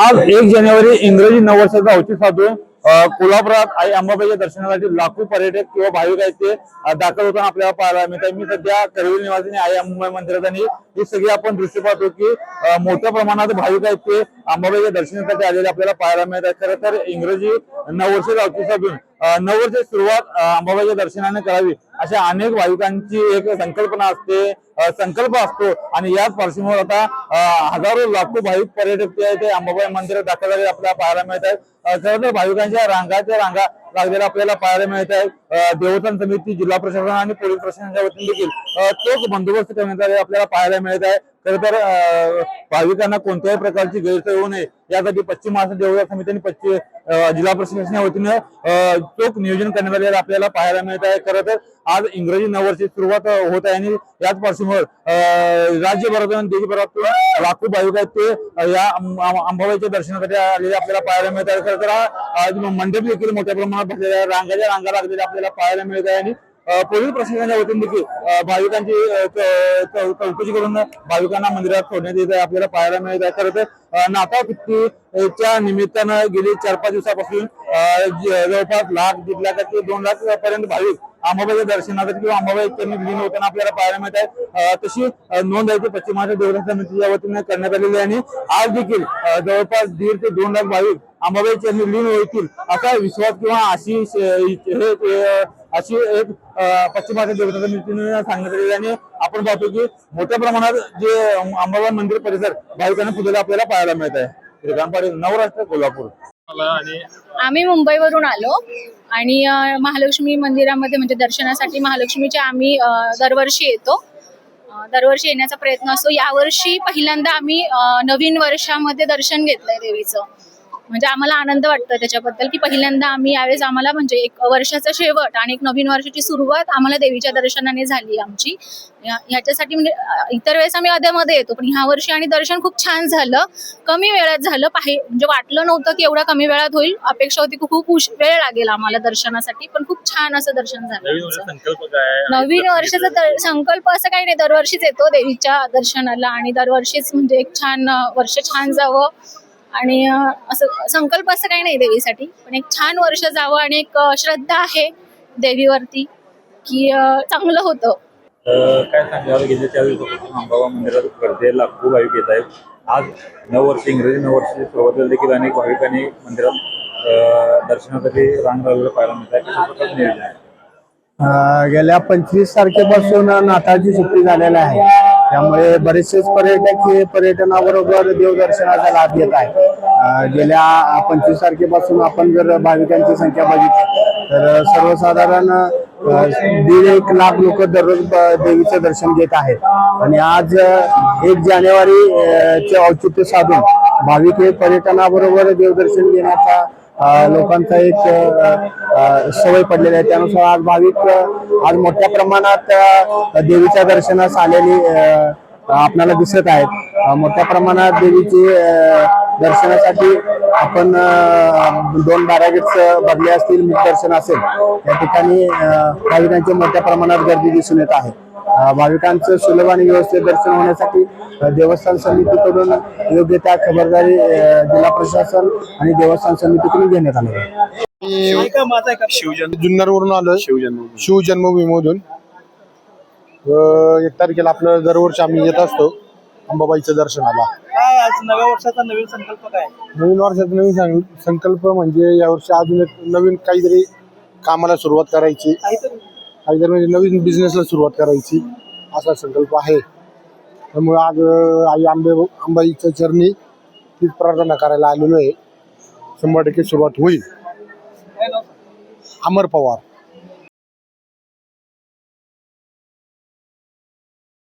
आज एक जानेवारी इंग्रजी नववर्षाचा औचित्य साधून अ, कोल्हापुरात आई अंबाबाईच्या दर्शनासाठी लाखो पर्यटक किंवा भाविक आहेत ते दाखल होताना आपल्याला पाहायला मिळतात मी सध्या करवील निवासी आई अंबाबाई मंदिरात आणि ही सगळी आपण दृश्य पाहतो की मोठ्या प्रमाणात भाविक आहेत ते अंबाबाईच्या दर्शनासाठी आलेले आपल्याला पाहायला मिळतात खरं तर इंग्रजी नववर्षाचा औचित साधून अ, नववर्षाची सुरुवात अंबाबाईच्या दर्शनाने करावी अशा अनेक भाविकांची एक संकल्पना असते. संकल्प असतो. आणि याच पार्श्वभूमीवर आता हजारो लाखो भाविक पर्यटक ते ते अंबाबाई मंदिरात दाखल झाले आपल्याला पाहायला मिळत आहेत. सर्व खरं तर भाविकांच्या रांगाच्या रांगा लागलेल्या आपल्याला पाहायला मिळत आहेत. देवस्थान समिती जिल्हा प्रशासन आणि पोलीस प्रशासनाच्या वतीने देखील तोच बंदोबस्त करण्यात आले आपल्याला पाहायला मिळत आहे. खर तर भाविकांना कोणत्याही प्रकारची गैरसोय होऊ नये. यासाठी पश्चिम महाराष्ट्र देवस्थान समितीने पश्चिम जिल्हा प्रशासनाच्या वतीनं चोख नियोजन करण्यात आलेलं आपल्याला पाहायला मिळत आहे. खरं तर आज इंग्रजी नववर्षी सुरुवात होत आहे आणि याच पार्श्वभूमीवर अ, राज्यभरातून आणि देशभरातून लाखो भाविक आहेत ते या अंबाबाईच्या दर्शनासाठी आलेले आपल्याला पाहायला मिळत आहे. खरं तर हा आज मंडप देखील मोठ्या प्रमाणात भरलेला आहे. रांगाच्या रांगा लागलेल्या आपल्याला पाहायला मिळत आहे आणि पोलीस प्रशासनाच्या वतीने देखील भाविकांची चौकशी करून भाविकांना मंदिरात सोडण्यात येत आहे आपल्याला पाहायला मिळत आहे. खरं तर अ, नाताळ निमित्तानं गेली चार पाच दिवसापासून जवळपास लाख दीड लाख ते दोन लाख पर्यंत भाविक अंबाबाईच्या दर्शनासाठी किंवा अंबाबाई चरणी विलीन होताना आपल्याला पाहायला मिळत आहे. तशी नोंद आहे ती पश्चिम महाराष्ट्र देवस्थान समितीच्या वतीने करण्यात आलेली आहे आणि आज देखील जवळपास दीड ते दोन लाख भाविक अंबाबाई चरणी लीन होतील असा विश्वास किंवा अशी हे, अशी एक पश्चिम महाराष्ट्र देवस्थान समितीने सांगण्यात आलेली आणि आपण पाहतो की मोठ्या प्रमाणात जे अंबाबाई मंदिर परिसर भाविकांना फुलेला आपल्याला पाहायला मिळत आहे. श्रीकांत पाटील नवराष्ट्र कोल्हापूर आम्ही मुंबईवरून आलो आणि महालक्ष्मी मंदिरामध्ये म्हणजे दर्शनासाठी महालक्ष्मीच्या आम्ही दरवर्षी येतो. दरवर्षी येण्याचा प्रयत्न असतो. यावर्षी पहिल्यांदा आम्ही नवीन वर्षामध्ये दर्शन घेतलंय देवीचं. म्हणजे आम्हाला आनंद वाटतो त्याच्याबद्दल की पहिल्यांदा आम्ही यावेळेस आम्हाला म्हणजे एक वर्षाचा शेवट आणि एक नवीन वर्षाची सुरुवात आम्हाला देवीच्या दर्शनाने झाली आमची. ह्याच्यासाठी म्हणजे इतर वेळेस आम्ही अध्यामध्ये येतो पण ह्या वर्षी आणि दर्शन खूप छान झालं. कमी वेळात झालं पाहि म्हणजे वाटलं नव्हतं की एवढ्या कमी वेळात होईल. अपेक्षा होती खूप वेळ लागेल आम्हाला दर्शनासाठी पण खूप छान असं दर्शन झालं नवीन वर्षाचा संकल्प असं काही नाही. दरवर्षीच येतो देवीच्या दर्शनाला आणि दरवर्षीच म्हणजे एक छान वर्ष छान जावं. आणि असं संकल्प असं काही नाही देवीसाठी. पण एक छान वर्ष जावं आणि एक श्रद्धा आहे देवीवरती की अं, चांगलं होतं. काय सांगायला गेले त्या दिवसापासून अंबाबा मंदिरात गर्दी आहे, लाखो भाविक येत आहेत. आज नववर्ष इंग्रजी नववर्षाची सुरुवातीला देखील अनेक भाविकांनी मंदिरात दर्शनासाठी रांग लावलेलं पाहायला मिळत आहे. गेल्या पंचवीस तारखेपासून नाताळची सुट्टी झालेली आहे. त्यामुळे बरेचसेच पर्यटक हे पर्यटनाबरोबर देवदर्शनाचा लाभ घेत आहे गेल्या पंचवीस तारखेपासून आपण जर भाविकांची संख्या बघितली तर सर्वसाधारण दीड एक लाख लोक दररोज ब- देवीचं दर्शन घेत आहेत. आणि आज एक जानेवारी चे औचित्य साधून भाविक हे पर्यटनाबरोबर देवदर्शन घेण्याचा लोकांचा एक सवय पडलेली आहे. त्यानुसार आज भाविक आज मोठ्या प्रमाणात देवीच्या दर्शनास आलेली आपल्याला दिसत आहेत. मोठ्या प्रमाणात देवीची दर्शनासाठी आपण दोन बॅरागेट्स भरले असतील मुख दर्शन असेल. या ठिकाणी भाविकांची मोठ्या प्रमाणात गर्दी दिसून येत आहे. भाविकांचं सुलभ आणि व्यवस्थित दर्शन होण्यासाठी देवस्थान समितीकडून योग्य त्या खबरदारी जिल्हा प्रशासन आणि देवस्थान समितीकडून घेण्यात आली आहे. शिवजन्म जुन्नरवरून आलो शिवजन्म शिवजन्मभूमीमधून. एक तारखेला आपलं दरवर्षी आम्ही येत असतो अंबाबाईच्या दर्शनाला. काय आज नव्या वर्षाचा नवीन संकल्प काय? नवीन वर्षाचा नवीन संकल्प म्हणजे यावर्षी अजून एक नवीन काहीतरी कामाला सुरुवात करायची. काहीतरी. काहीतरी म्हणजे नवीन बिझनेसला सुरुवात करायची. असा संकल्प आहे. त्यामुळे आज आई आंबे आंबाईच्या चरणी तीच प्रार्थना करायला आलेलो आहे. शंभर टक्के सुरुवात होईल. अमर पवार.